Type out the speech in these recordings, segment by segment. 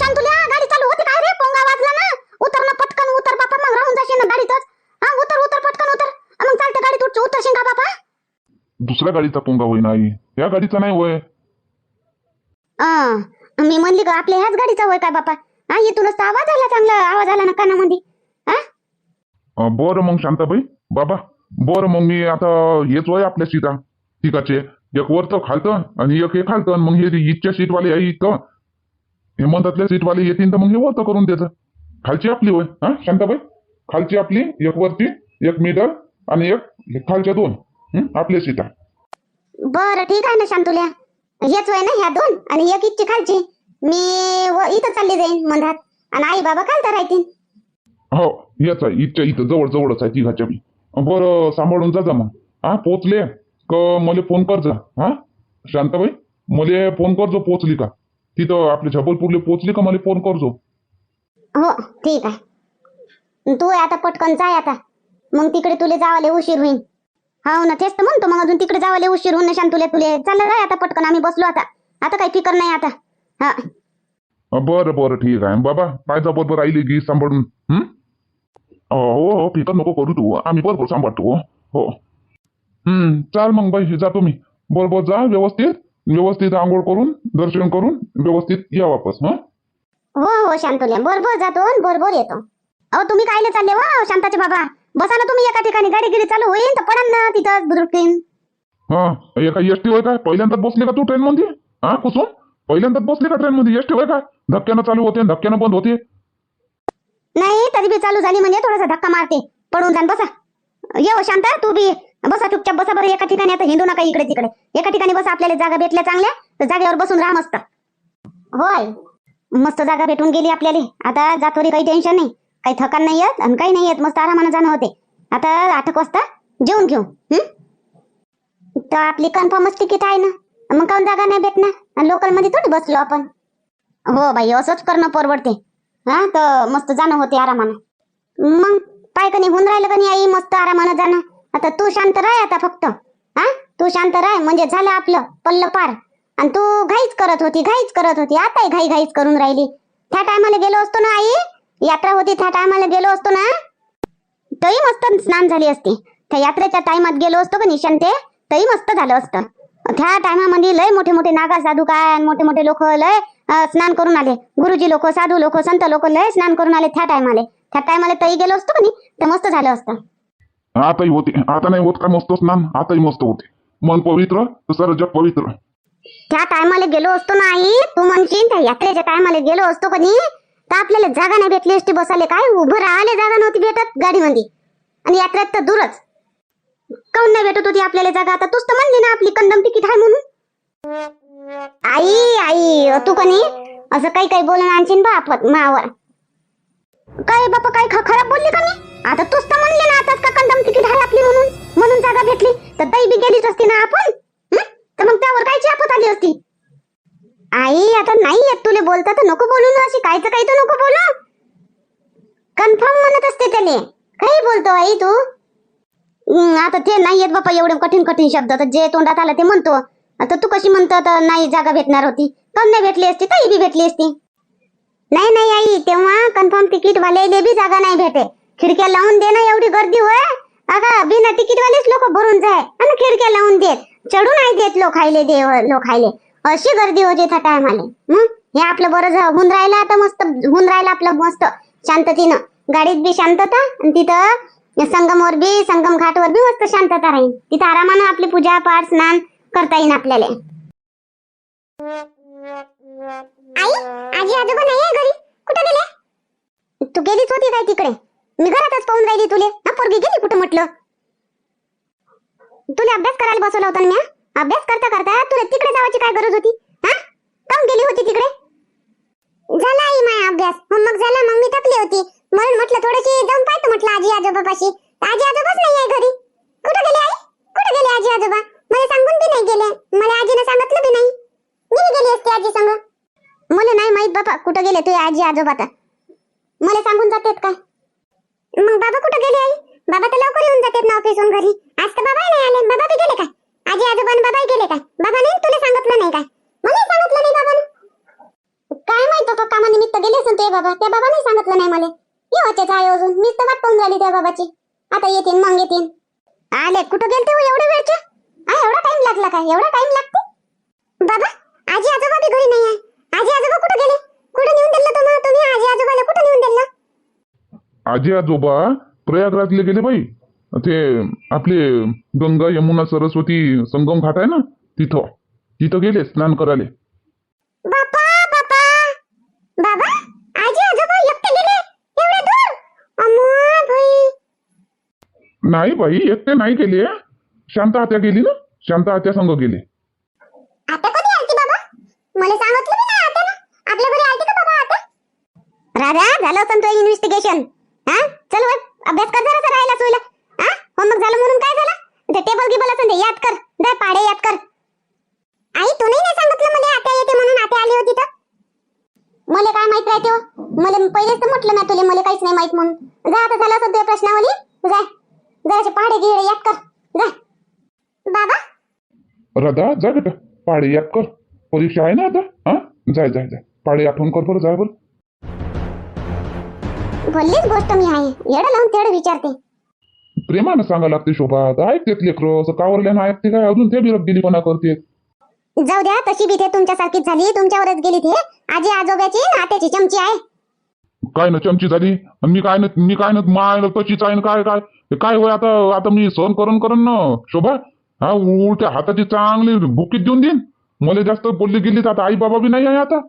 शांतुल्या गाडी चालू होती काय रे? पोंगा वाजला ना. उतर ना पटकन उतर बापा. मग राहून जाशील ना गाडीतच. हा उतर उतर पटकन उतर. मग चालतं गाडीत उठ. उतरशील का बापा? दुसऱ्या गाडीचा पोंगा होईन आई या गाडीचा नाही होय. मी म्हणली का आपल्या ह्याच गाडीचा होय काय बापा? हा इथूनच तर आवाज आला चांगला. आवाज आला ना कानामध्ये. हा? अं, बरं मग शांताबाई. बाबा बरं मग मी आता हेच होय आपल्या सीटा. ठिकाचे एक वर तर खालतं आणि एक हे खालतं. आणि मग हे इथच्या सीटवाले आहे इथं. हेमंतातल्या सीटवाले येतील तर मग हे वरतं करून त्याचं खालची आपली होय हा शांताबाई? खालची आपली एक वरती एक मिडल आणि एक खालच्या दोन हं? आपल्या सीटा. बरं ठीक आहे ना शांतुल्या. हेच होय ना ह्या दोन आणि एक इच्छी खालची. मी व इथं चालली जाईन मधात आणि आई बाबा खालता राहतील? हो हेच आहे इथच्या इथं जवळ जवळच आहे तिघाच्या बी. बरं सांभाळून जा जा मग. हा पोचले. का मला फोन कर जा. हा शांताबाई? मला फोन करजो पोचली का. तिथं आपल्या जबलपूरला पोचली का मला फोन करजो? हो ठीक आहे. तू आता पटकन जाय आता. मग तिकडे तुले जावाले उशीर होईल हो ना तेच तर म्हणतो मग अजून तिकडे जावाले उशीर होऊन शांत तुले तुले. चाललं जाय आता पटकन आम्ही बसलो आता. आता काही फिकर नाही आता. हा. बरं बरं ठीक आहे. बाबा काय जा बरोबर राहिली की सांभाळून हं? हो हो फिकर नको करू तू. आम्ही बरोबर सांभाळतो हो. हम्म चाल मग बाई जातो मी बरोबर जा व्यवस्थित. व्यवस्थित आंघोळ करून दर्शन करून व्यवस्थित या वापस हा? हो हो शांतुल्या. बरोबर जातो बरोबर येतो. अहो तुम्ही कायले चालले वा शांताचे बाबा? बसा ना तुम्ही एका ठिकाणी. गाडी गिडी चालू होईल तर पडा ना तिथं बुजुर्गीन हा एका एसटी होय काय? पहिल्यांदाच बसली का तू ट्रेन मध्ये हा कुसुम पहिल्यांदाच बसली का ट्रेन मध्ये एसटी होय काय? धक्क्यानं चालू होते धक्क्यानं बंद होते. नाही तरी बी चालू झाली म्हणजे थोडासा धक्का मारते. पडून जाण बसा. ये हो शांता तू बी बसा चुपचाप बसा बरं एका ठिकाणी आता हिंदू नका इकडे तिकडे. एका ठिकाणी बसा आपल्याला जागा भेटल्या चांगल्या तर जागेवर बसून राहा मस्त. होय. मस्त जागा भेटून गेली आपल्याला. आता जातोरी काही टेन्शन नाही. काही थकान नाही येत आणि काही नाही येत. मस्त आरामानं जाणं होते. आता आठ वाजता जेवून घेऊ. तर आपली कन्फर्मच तिकीट आहे ना. मग काऊन जागा नाही भेटणार? लोकलमध्ये थोडी बसलो आपण. हो बाई असंच करणं परवडते. हा तर मस्त जाणं होते आरामानं. मग काय कनी होऊन राहिलं कनी आई मस्त आरामानं जाणं. आता तू शांत राह आता फक्त. हा? तू शांत राह म्हणजे झालं आपलं पल्ल पार. आणि तू घाईच करत होती घाईच करत होती. आताही घाई घाईच करून राहिली. त्या टायमाला गेलो असतो ना आई? यात्रा होती त्या टायमाला गेलो असतो ना? तरी मस्त स्नान झाली असती. त्या यात्रेच्या टायमात गेलो असतो का निशांते तरी मस्त झालं असतं. त्या टायमामध्ये लय मोठे मोठे नागा साधू काय मोठे मोठे लोक लय स्नान करून आले. गुरुजी लोक साधू लोक संत लोक लय स्नान करून आले त्या टायमाले त्या टायमाला तरी गेलो असतो का नाही? तर मस्त झालं असतं. आताही होते. आता नाही होत का मस्त स्नान? आताही मस्त होते. मन पवित्र तर जग पवित्र. त्या टायमाला गेलो असतो ना आई? तू म्हणशील त्या यात्रेच्या टायमाला गेलो असतो कधी? तर आपल्याला जागा नाही भेटली असती बसाले काय उभं राहायला जागा नव्हती भेटत गाडीमध्ये. आणि यात्रेत तर दूरच. काऊन नाही भेटत होती आपल्याला जागा? आता तूच तर म्हणली ना आपली कंदम तिकीट आहे म्हणून. आई आई तू कनी असं काही काही बोलून आणशील बा आपण मावर. काय बापा काय ख- खराब बोलली का मी? आता तूच तर म्हणले ना आताच का कंदम तिकीट आहे आपली म्हणून म्हणून जागा भेटली. तर दही बी गेलीच असती ना आपण? हं? तर मग त्यावर कायची आपत आली असती? आई आता नाही येत तुले बोलता तर नको बोलू ना अशी. कायचं काही तर नको बोलू. कन्फर्म म्हणत असते त्याने काही बोलतो आई तू? हं, आता ते नाही येत बापा एवढे कठीण कठीण शब्द. तर जे तोंडात आलं ते म्हणतो. आता तू कशी म्हणतो तर नाही जागा भेटणार होती. पण नाही भेटली असती काही बी भेटली असती. नाही नाही आई तेव्हा कन्फर्म तिकीट वाले बी जागा नाही भेटे खिडक्या लावून दे ना एवढी गर्दी होय. अगा बिना तिकीट वालेच लोक भरून जाय आणि खिडक्या लावून देत. चढू नाही देत लोक खायले दे लोक खायले अशी गर्दी होते त्या टायमाले हे? आपलं बरं होऊन राहिलं आता मस्त होऊन राहिलं आपलं मस्त शांततेनं. गाडीत बी शांतता आणि तिथं संगमवर बी संगम घाटवर बी मस्त शांतता राहील तिथं आरामानं आपली पूजा पाठ स्नान करता येईल आपल्याला. आई आजी आजोबा नाही आहे घरी? कुठे गेले? तू गेलीच होती काय तिकडे? मी घरातच पाहून राहिली तुले. हा पोरगी गेली कुठं म्हटलं? तुला अभ्यास करायला बसवला होता ना अभ्यास करता करता तुला तिकडे जावाची काय गरज होती? हा? काम गेली होती तिकडे? झाला आई माझा अभ्यास. हो, मग झाला मग मी थकली होती. म्हणून म्हटलं थोडीशी जाऊन पाहतो म्हटलं आजी आजोबापाशी. आजी आजोबाच नाही आहे घरी. कुठे गेले आई? कुठे गेले आजी आजोबा मला सांगून बी नाही गेले मला आजीने सांगितलं बी नाही मी बी गेली असते आजी संग मला नाही माहीत बाबा कुठं गेले तुझे आजी आजोबा तर? मला सांगून जातात काय? मग बाबा कुठं गेले आई? बाबा तर लवकर येऊन जातात ना ऑफिसहून घरी. आज तर बाबा नाही आले. बाबा बी गेले काय? आजी आजोबा आणि बाबा गेले काय? बाबा नाही तुला सांगितलं नाही काय? मला सांगितलं नाही बाबा काय माहीत बाबा कामानिमित्त गेले असून ते बाबा. त्या बाबा नाही सांगितलं नाही मला. येवाच्याच आहे अजून मीच तर वाट पाहून झाली त्या बाबाची. आता येतील मग येतील आले. कुठं गेलते हो एवढ्या वेळच्या? हा एवढा टाइम लागला काय एवढा टाइम लागतो? बाबा आजी आजोबा बी घरी नाही आहे. आजी आजोबा कुठं गेले कुठं नेऊन दिलं तुम्हाला तुम्ही आजी आजोबाला कुठं नेऊन दिलं आजी आजोबा प्रयागराजले गेले बाई. ते आपले गंगा यमुना सरस्वती संगम घाट आहे ना तिथं. तिथं गेले स्नान करायले. बापा बापा. बाबा आजी आजोबा एकटे गेले? एवढे दूर? अम्मा भाई. नाही बाई एकटे नाही गेले. शांता आत्या गेली ना शांता आत्या संग गेले. आता कधी आलती बाबा? मला सांगितलं नाही आता आपल्या घरी आलती का बाबा आता राधा झालं इन्व्हेस्टिगेशन हा? चल वर अभ्यास कर जरा राहायला सोयला. हा? होमवर्क झालं म्हणून काय झालं? ते टेबल गिबल असं ते याद कर. दे पाडे याद कर. आई तू नाही सांगितलं मला आता येते म्हणून आता आली होती तर? मला काय माहीत राहते हो? मला पहिलेच तर म्हटलं ना तुला मला काहीच नाही माहीत म्हणून. जा आता झालं असं तुझ्या प्रश्नावली. जाय जराशे पाडे गिडे याद कर. जा. बाबा? राधा जा बेटा पाडे याद कर. परीक्षा आहे ना आता? हा? जाय जाय जाय. पाडे आठवण कर बरं जाय बरं. भल्लीच गोष्ट मी आहे. येडं लावून तेवढं विचारते. प्रेमानं सांगा लागते शोभा. ऐकतेत लेकरं. असं कावरल्यानं ऐकते काय? अजून ते बिरक दिलीपणा करते जाऊ द्या तशी बी ते तुमच्यासारखीच झाली. तुमच्यावरच गेली ते. आजी आजोबाची नात्याची चमची आहे. काय ना चमची झाली? आणि मी काय ना मी काय ना माय ना तशीच आहे ना काय काय? हे काय होय आता आता मी सहन करून करून ना शोभा? हा उलट्या हाताची चांगली बुकीत देऊन देईन. मला जास्त बोलली गेली तर आता आई बाबा बी नाही आहे आता.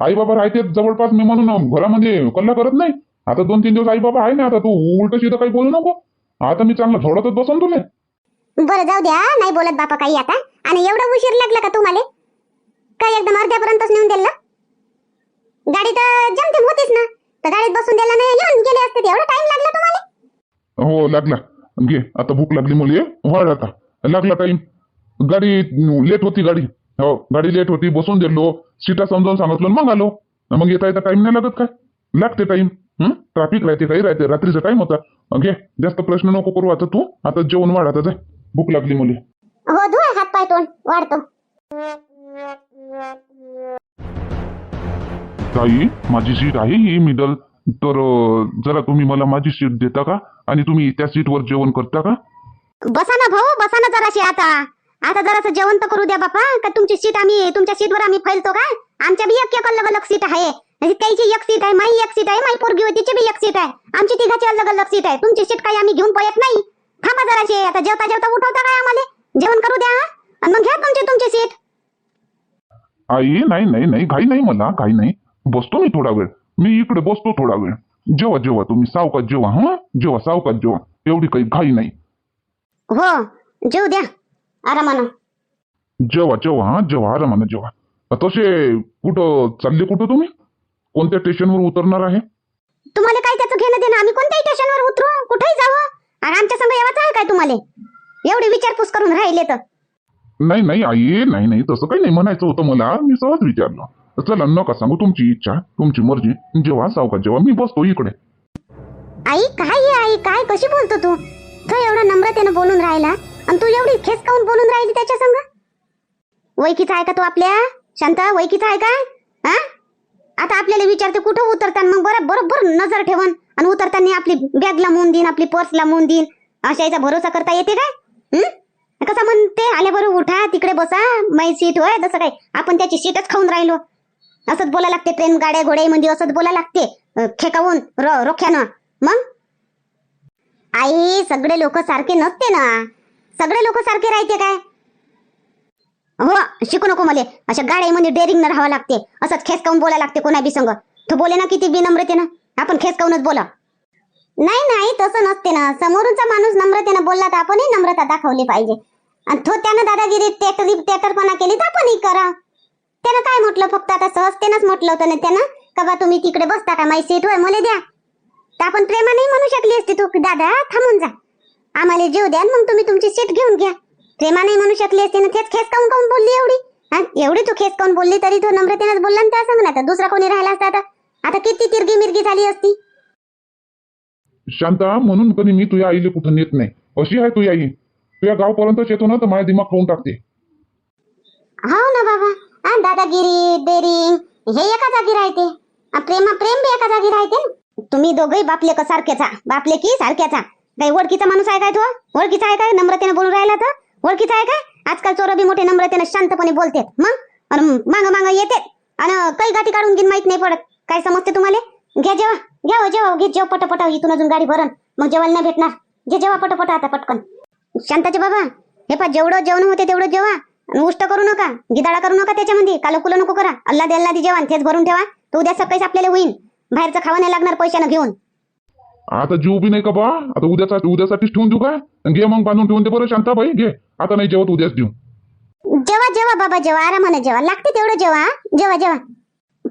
आई बाबा राहते जवळपास मी म्हणून घरामध्ये कल्ला करत नाही. आता दोन तीन दिवस आई बाबा आहे ना आता तू उलट सीधं काही बोलू नको. आता मी चांगलं झोडतच बसन तुले बरं जाऊ द्या. नाही बोलत बापा काही आता. आणि एवढं उशीर लागला का तुम्हाला? काय एकदम अर्ध्यापर्यंतच नेऊन दिलं? गाडी तर जमतेम होतीच ना. तर गाडीत बसून दिला नाही येऊन गेले असते. एवढा टाइम लागला तुम्हाला? हो लागला. घे आता भूक लागली मुली वाढ आता. लागला टाइम गाडी लेट होती गाडी. हो गाडी लेट होती. बसून दिलो. सीटा समजावून सांगितलं मग आलो. मग येता येता टाइम नाही लागत काय? लागते टाइम ट्रॅफिक राहते काही राहते रात्रीचा टाइम होता. घे जास्त प्रश्न नको करू आता तू. आता जेवण वाढ आता भूक लागली मुली. हो धुवा हात पाय तोंड. वाढतो. ताई माझी सीट आहे ही मिडल तर अं, जरा तुम्ही मला माझी सीट देता का? आणि तुम्ही त्या सीटवर जेवण करता का? बसा ना भाऊ बसा ना जराशी आता. आता जरासं जेवण तर करू द्या बापा. का तुमची सीट आम्ही तुमच्या सीटवर आम्ही फैलतो काय? आमच्या बी एक एक अलग अलग सीट आहे. त्याची एक सीट आहे माई एक सीट आहे माई पोरगी होती तिची बी एक सीट आहे. आमची तिघाची अलग अलग सीट आहे. तुमची सीट काही आम्ही घेऊन पळत नाही. थांबा जराशी आता जेवता जेवता उठवता काय आम्हाला? जेवण करू द्या आणि मग घ्या तुमची तुमची सीट. आई नाही नाही नाही घाई नाही मला घाई नाही. बसतो मी थोडा वेळ. मी इकडे बसतो थोडा वेळ. जेवा जेवा तुम्ही सावकात जेवा हा? जेवा सावकात जेवा. एवढी काही घाई नाही. हो जेव द्या आरामानं. जेवा जेवा हा? जेवा आरामानं जेवा. तसे कुठं चालले कुठं तुम्ही? कोणत्या स्टेशनवर उतरणार आहे? तुम्हाला काय त्याचं घेणं देणं? आम्ही कोणत्याही स्टेशनवर उतरू? कुठेही जावं आणि आमच्या संग येवाच आहे काय तुम्हाला? एवढी विचारपूस करून राहिले तर. नाही नाही आई नाही नाही तसं काही नाही. म्हणायचं होतं मला. मी सहज विचारलं. चला नका सांगू तुमची इच्छा तुमची मर्जी. जेव्हा सावकात जेव्हा? मी बसतो इकडे. आई काय आहे आई? काय कशी बोलतो तू? तो एवढा नम्रतेनं बोलून राहिला. आणि तू एवढी खेचकावून बोलून राहिली त्याच्या संग? वैकीचा आहे का तू आपल्या? शांता वैकीचा आहे का हा? आता आपल्याला विचारते कुठं उतरताना? मग बरं बरोबर नजर ठेवून आणि उतरताना आपली बॅग लावून देईन आपली पर्स लावून देईन अशा याचा भरोसा करता येते काय? कसं म्हणते आल्याबरोबर उठा तिकडे बसा माई सीट होय तसं काय आपण त्याची सीटच खाऊन राहिलो. असंच बोला लागते ट्रेन गाड्या घोड्यामध्ये असंच बोला लागते खेकावून रोख्यानं. मग? आई सगळे लोक सारखे नसते ना. सगळे लोक सारखे राहते काय? हो शिकू नको मला. अशा गाड्यामध्ये डेअरिंग न राहावं लागते. असंच खेसकावून बोलायला लागते कोणा बी संग. तो बोले ना किती विनम्रतेनं. आपण खेसकावूनच बोला नाही नाही तसं नसते ना. समोरचा माणूस नम्रतेनं बोलला तर आपणही नम्रता दाखवली पाहिजे. आणि तो त्यानं दादागिरी टेटरी टेटरपणा केली तर आपणही करा. त्यानं काय म्हटलं? फक्त आता सहजतेनंच म्हटलं होतं ना त्यानं? का बा तुम्ही तिकडे बसता का? माई सीट होय मला द्या. तर आपण प्रेमाने म्हणू शकली असते तू. दादा थांबून जा. आम्हाला जीव द्या मग तुम्ही तुमची सीट घेऊन घ्या. प्रेमाने म्हणू शकली असती ना तेच खेस काऊन काऊन बोलली एवढी? हा? एवढी तू खेस काऊन बोलली तरी तो नम्रतेनंच बोलला ना त्या सांग ना आता? दुसरा कोणी राहिला असता आता? आता किती तिरगी मिरगी झाली असती? शांता म्हणून कधी मी तुझ्या आईला कुठं नेत नाही. अशी आहे तुझी आई. तुझ्या गावपर्यंतच येतो ना तर माझा दिमाग खाऊन टाकते. हो ना बाबा. हा दादागिरी डेरिंग हे एका जागी राहते. आ, प्रेमा प्रेम बी एका जागी राहते ना. तुम्ही दोघही बापले का सारख्याचा बापले की सारख्याचा काही ओळखीचा माणूस आहे काय तो? ओळखीचा आहे काय? नम्रतेने बोलून राहिला तर? ओळखीचा आहे काय आजकाल चोर बी मोठे नम्रतेने शांतपणे बोलते मग? आणि मांग मांग येते आणि काही गाठी काढून घेऊन माहीत नाही पडत. काय समजते तुम्हाला? घ्या जेवा. घ्या जेव्हा जेवा हो. घे जेव पटपट. इथून अजून गाडी भरण. मग जेवायला नाही भेटणार. घे जेवा पटपट आता पटकन. शांताचे बाबा हे पा जेवढं जेवण होते तेवढं जेवा. आणि उष्ट करू नका. गिदाळा करू नका त्याच्यामध्ये. काल कुल नको करा. अल्ला दे अल्ला जेवण तेच भरून ठेवा. तो उद्या सकाळीच आपल्याला होईल बाहेरचं खावं नाही लागणार पैशानं घेऊन. आता जीव बी नाही का बा? आता उद्याचा उद्यासाठीच ठेवून देऊ काय? घे मग बांधून ठेवून दे बरं शांताबाई घे. आता नाही जेवत उद्याच देऊ. जेवा जेवा बाबा जेवा. आरामाने जेवा. लागते तेवढं जेवा जेव्हा जेवा जेवा.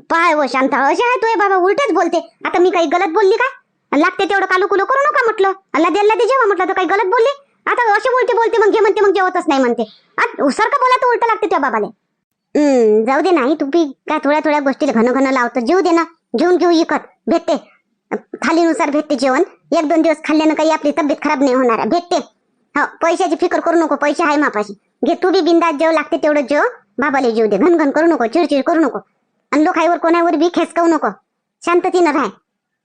पाय व शांता अशा आहे तुझे बाबा उलटच बोलते. आता मी काही गलत बोलली काय लागते तेवढं कालू कुलू करू नका म्हटलं. अल्ला दे अल्ला दे जेवा म्हटलं तर काही गलत बोलली? आता असे बोलते बोलते मग घे म्हणते मग जेवतच नाही म्हणते. आ, सारखं बोला तर उलट लागते त्या बाबाले. हम्म जाऊ दे नाही तू बी काय थोड्या थोड्या गोष्टी घन घन लावतो. जीव दे ना. जेवून घेऊ इकत. भेटते. थालीनुसार भेटते जेवण. एक दोन दिवस खाल्ल्यानं काही आपली तब्येत खराब नाही होणार. भेटते. हो पैशाची फिकर करू नको पैसे आहे मापाशी. घे तू बी बिंदात जेव लागते तेवढं जेव. बाबाला जेव दे. घन घन करू नको चिडचिड करू नको. आणि लोकाईवर कोणावर बी खेचकावू नको. शांततीनं राह.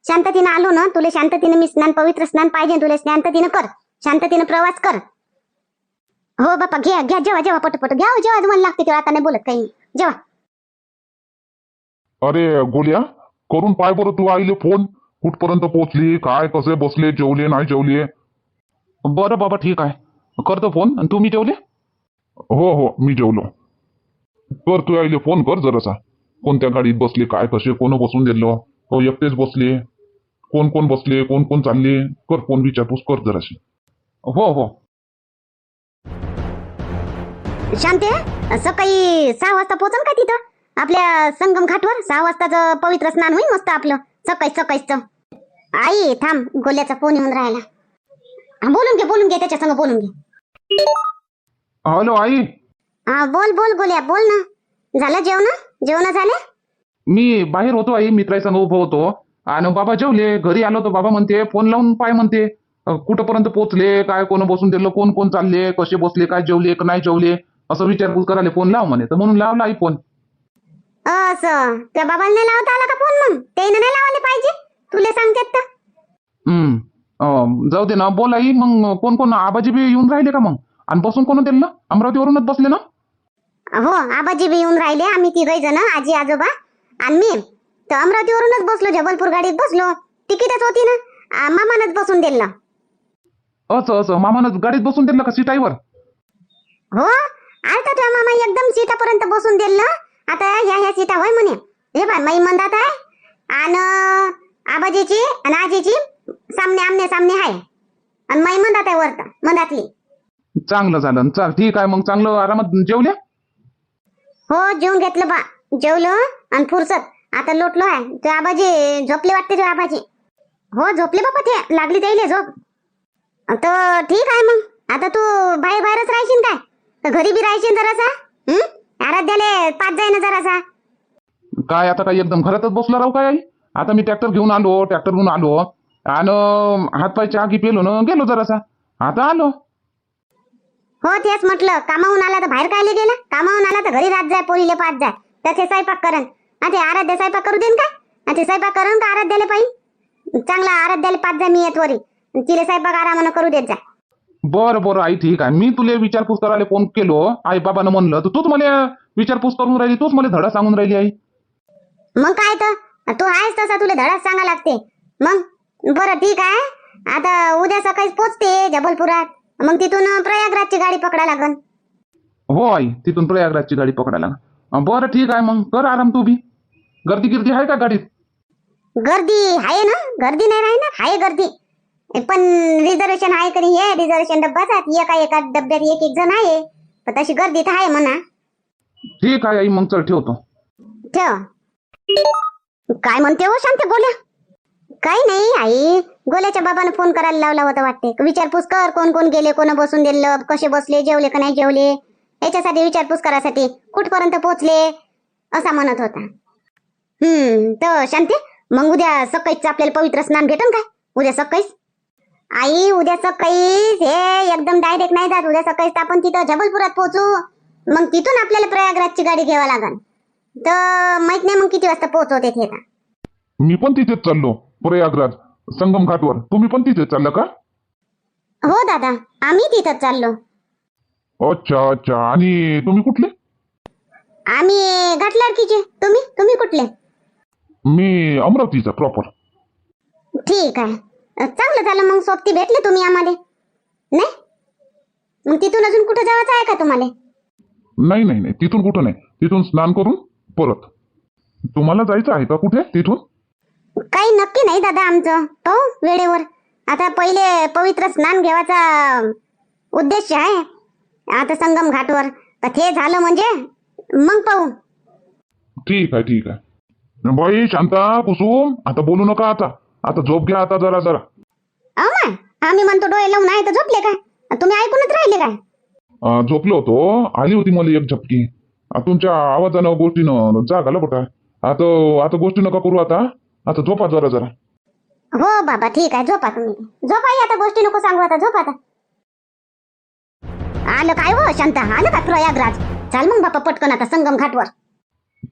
शांततीनं आलो ना तुला शांततीनं मी स्नान पवित्र स्नान पाहिजे तुला शांततीनं कर. शांततीनं प्रवास कर. हो बापा घ्या घ्या जेवा जेवा पटपट. घ्या हो, जेव्हा तुम्हाला लागते तेव्हा आता नाही बोलत काही. जेव्हा अरे गोल्या करून पाय बरं तू आईले फोन. कुठपर्यंत पोहोचली काय कसे बसले जेवले नाही जेवले? बरं बाबा ठीक आहे. करतो फोन. आणि तुम्ही जेवले? हो हो मी जेवलो. कर तू आईले फोन कर जरासा. कोणत्या गाडीत बसले काय कसे कोण बसून दिलं हो एकटेच बसले. कोण कोण बसले कोण कोण चालले? कर फोन विचारपूस कर जराशी. हो हो. शांते सकाळी सहा वाजता पोचन का तिथं? आपल्या संगम घाटवर सहा वाजताचं पवित्र स्नान होईल मस्त आपलं. सकाळी सकाळीच. आई थांब. गोल्याचा फोन येऊन राहिला. हा, बोलून घे बोलून घे त्याच्या संग बोलून घे. हॅलो आई. हा बोल बोल गोल्या बोल ना. झालं जेवण? जेवण झाले? मी बाहेर होतो आई. मित्रासंग उभं होतो. आणि बाबा जेवले. घरी आलो तर बाबा म्हणते फोन लावून पाय म्हणते. अं, कुठंपर्यंत पोहोचले काय कोण बसून दिलं? कोण कोण चालले? कसे बसले? काय जेवले? का नाही जेवले? असं विचारपूस करायला फोन लाव म्हणे. तर म्हणून लावला आई फोन असं. त्या बाबाला नाही लावता आला का फोन मग? त्याने नाही लावायला पाहिजे? तुला सांगतात तर हम्म. अं, जाऊ दे ना बोल आई मग कोण कोण आबाजी बी येऊन राहिले का मग? आणि बसून कोण दिलं? अमरावतीवरूनच बसले ना? हो आबाजी बी येऊन राहिले आम्ही तिघही जण आजी आजोबा आणि मी. तर अमरावतीवरूनच बसलो जबलपूर गाडीत बसलो. तिकीटच होती ना? आ, मामानच बसून दिलं. असं असं. मामानं गाडीत बसून दिलं का सीटाईवर? हो आलता तुझ्या मामा एकदम सीटापर्यंत बसून दिलं. आता ह्या ह्या सीटा होय म्हणे. हे बाय माई मंदात आहे. आणि आबाजीची आणि आजीची सामने आमने सामने आहे. आणि माई मंदात आहे वरत मंदातली. चांगलं झालं. चाल ठीक आहे मग. चांगलं आरामात जेवल्या? हो जेवून घेतलं बा. जेवलो आणि फुरसत. आता लोटलो आहे. ते आबाजी झोपले वाटते ते आबाजी. हो झोपले बाबा ते. लागली त्याईले झोप. तर ठीक आहे मग. आता तू बाहेर बाहेरच राहशील काय? तर घरी बी राहशील जरासा? हं? आराध्याले पाच जाय ना जरासा. काय आता काय एकदम घरातच बसला राहू काय आई? आता मी ट्रॅक्टर घेऊन आलो ट्रॅक्टर घेऊन आलो. आणि हातपाय चहा की पेलो ना गेलो जरासा. आता आलो. हो तेच म्हटलं. कामाहून आला तर बाहेर कायले गेला? कामाहून आला तर घरी राहत जाय पोरीले पाच जाय. त्याचे स्वयंपाक करन आणि ते आराध्या स्वयंपाक करू देईन का? आणि ते स्वयंपाक करन का आराध्याला पाहिजे चांगला आराध्याला पाच जाय मी येत वरी. तिले स्वयंपाक आरामानं करू देत जा बरं बरं आई ठीक आहे. मी तुला विचारपूस करायला फोन केलो. आई बाबानं म्हणलं. तर तूच मला विचारपूस करून राहिली तूच मला धडा सांगून राहिली आई. मग काय तर? तू आहेस तसा तुला धडाच सांगा लागते. मग? बरं ठीक आहे. आता उद्या सकाळी पोचते जबलपुरात मग तिथून प्रयागराजची गाडी पकडा लागन. हो आई तिथून प्रयागराजची गाडी पकडायला अं, बरं ठीक आहे मग. कर आराम तू बी. गर्दी गिर्दी आहे का गाडीत? गर्दी आहे ना? गर्दी नाही राही ना आहे गर्दी. पण रिझर्वेशन आहे कधी हे रिझर्वेशन डब्यात एका एका डब्यात एक एक जण आहे. पण तशी गर्दी तर आहे म्हणा. ठीक आहे आई. मग चल ठेवतो. ठेव. काय म्हणते हो शांत गोल्या? काही नाही आई गोल्याच्या बाबानं फोन करायला लावला होता वाटते. विचारपूस कर कोण कोण गेले कोण बसून दिलं कसे बसले जेवले का नाही जेवले. याच्यासाठी विचारपूस करायसाठी कुठपर्यंत पोहोचले असा म्हणत होता. हम्म तर शांती मग उद्या सकाळीच आपल्याला पवित्र स्नान भेटन काय? उद्या सकाळीच? आई उद्या सकाळीच? हे एकदम डायरेक्ट नाही जात. उद्या सकाळीच आपण तिथं जबलपुरात पोहोचू. मग तिथून आपल्याला प्रयागराजची गाडी घ्यावा लागेल तर माहीत नाही मग किती वाजता पोहोचवते ते आता मी पण तिथेच चाललो प्रयागराज संगम घाटवर तुम्ही पण तिथेच चाललं का? हो दादा आम्ही तिथंच चाललो. अच्छा अच्छा. आणि तुम्ही कुठले? आम्ही घाटलाडकीचे. तुम्ही तुम्ही कुठले? मी अमरावतीचा प्रॉपर ठीक आहे. चांगलं झालं मग सोबती भेटले तुम्ही आम्हाला. नाही? मग तिथून अजून कुठं जायचं आहे का तुम्हाला? नाही नाही नाही. तिथून कुठं नाही? तिथून स्नान करून परत. तुम्हाला जायचं आहे का कुठे? तिथून? काही नक्की नाही दादा आमचं. हो वेळेवर. आता पहिले पवित्र स्नान घेवायचा उद्देश आहे. आता संगम घाटवर. तर ते झालं म्हणजे मग पाहू. ठीक आहे ठीक आहे. बाई शांता कुसुम आता बोलू नका आता. आता झोप घ्या आता जरा जरा. अहो माय आम्ही म्हणतो डोळे लावून आहे तर झोपले काय? तुम्ही ऐकूनच राहिले काय? अं, झोपलो होतो. आली होती मला एक झपकी. तुमच्या आवाजानं गोष्टीनं जाग आलं बटा आता आता गोष्टी नका करू आता. आता झोपा जरा जरा. हो बाबा ठीक आहे. झोपा तुम्ही. झोपा आता गोष्टी नको सांगू आता. झोपा आता. आलं काय हो शांता? आलं का प्रयागराज? चाल मग बापा पटकन आता संगम घाटवर.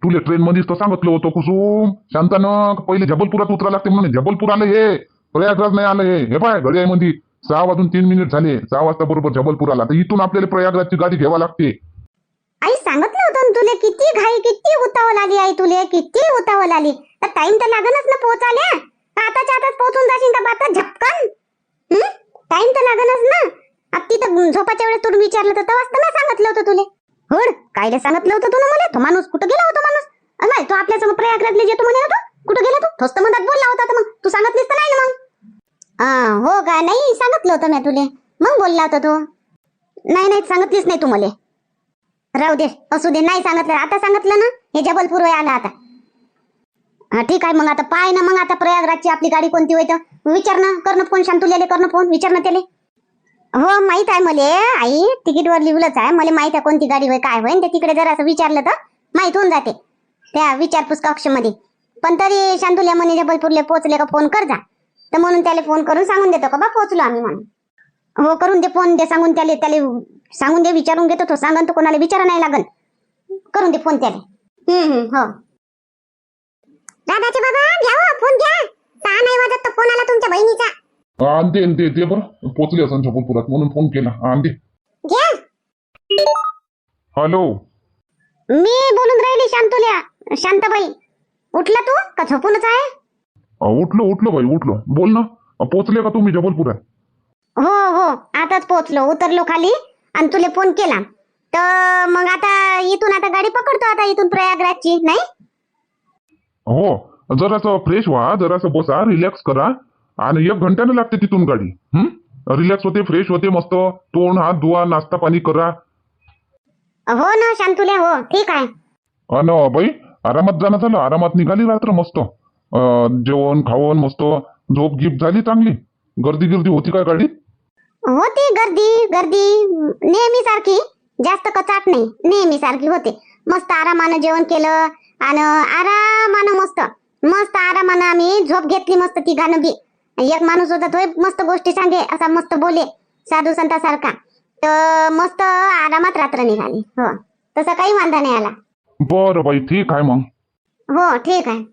तुले ट्रेन मध्येच तर सांगितलं होतं कुसुम. शांतानं पहिले जबलपुरात उतरा लागते म्हणून जबलपूर आलं हे. प्रयागराज नाही आलं हे. हे पाय घड्याळमध्ये सहा वाजून तीन मिनिट झाले. सहा वाजता बरोबर जबलपूर आला. तर इथून आपल्याला प्रयागराजची गाडी घ्यावा लागते. आई सांगितलं तुले किती घाई किती उतावल आली आई तुले किती उतावल आली तर टाइम तर लागणच ना पोहोचाल्या आताच्या आताच पोहोचून जाशील तर बाता झपकन. टाइम तर लागणच ना. अब तिथं झोपाच्या वेळेस तुला विचारलं तर तेव्हाच तर मी सांगितलं होतं तुले. होड कायले सांगितलं होतं तुला मला? तो माणूस कुठं गेला होता माणूस? नाही तो आपल्यासमोर प्रयागराजले येतो म्हणे होतो? कुठं गेला तू? थोस्त मधात बोलला होता तर मग. तू सांगितलीस तर नाही ना मग. हो का? नाही सांगितलं होतं मी तुले. मग बोलला होता तो. नाही नाही सांगितलीच नाही तू मला. राहू दे असू दे नाही सांगितलं आता सांगितलं ना हे जबलपूर आला आता. हा ठीक आहे मग आता पाय ना मग आता प्रयागराजची आपली गाडी कोणती होय तर? विचार ना करणं फोन शांतुल्याले करणं फोन विचार ना त्याले. हो माहीत आहे मले आई तिकीटवर लिहिलंच आहे मला माहीत आहे कोणती गाडी होय काय होय ते तिकडे जर असं विचारलं तर माहीत होऊन जाते त्या विचारपूस कक्षमध्ये. पण तरी शांतुल्या म्हणे जबलपूरला पोहोचले का फोन कर जा. तर म्हणून त्याला फोन करून सांगून देतो का बा पोहोचलो आम्ही म्हणून. हो करून दे फोन दे सांगून त्याले त्याला सांगून दे विचारून घेतो तो. सांगन तर कोणाला विचारा नाही लागन. करून दे फोन त्याले. हम्म हम्म हो. दादाचे बाबा घ्या हो, फोन घ्या. सहा नाही वाजत तर फोन आला तुमच्या बहिणीचा. आणते आणते ते बरं. पोचले असं जबलपुरात म्हणून फोन केला. आणते. घ्या. हॅलो. मी बोलून राहिली शांतुल्या शांताबाई. उठला तू? का झोपूनच आहे? उठलो उठलो भाई उठलो. बोल ना. पोचले का तुम्ही जबलपुरात? हो हो. आताच पोहोचलो उतरलो खाली. आणि तुले फोन केला. तर मग आता इथून आता गाडी पकडतो आता इथून प्रयागराजची नाही? हो जरासं फ्रेश व्हा जरासं बसा रिलॅक्स करा. आणि एक घंट्यानं लागते तिथून गाडी. हम्म रिलॅक्स होते फ्रेश होते मस्त. तोंड हात धुवा नाश्ता पाणी करा. हो ना शांतुल्या हो. ठीक आहे. अन बाई आरामात जाणं झालं. आरामात निघाली रात्र मस्त. अं, जेवण खावण मस्त. झोप गिप झाली चांगली. गर्दी गिर्दी होती काय गाडीत? होती गर्दी गर्दी. नेहमी सारखी. जास्त कचाट नाही. नेहमी सारखी होते. मस्त आरामानं जेवण केलं आणि आरामानं मस्त. मस्त आरामानं आम्ही झोप घेतली मस्त ती गाणं बी. एक माणूस होता तोय मस्त गोष्टी सांगे असा मस्त बोले साधू संतासारखा. तर मस्त आरामात रात्र निघाली. हो. तसं काही वांधा नाही आला. बरं बाई ठीक आहे मग. हो ठीक आहे.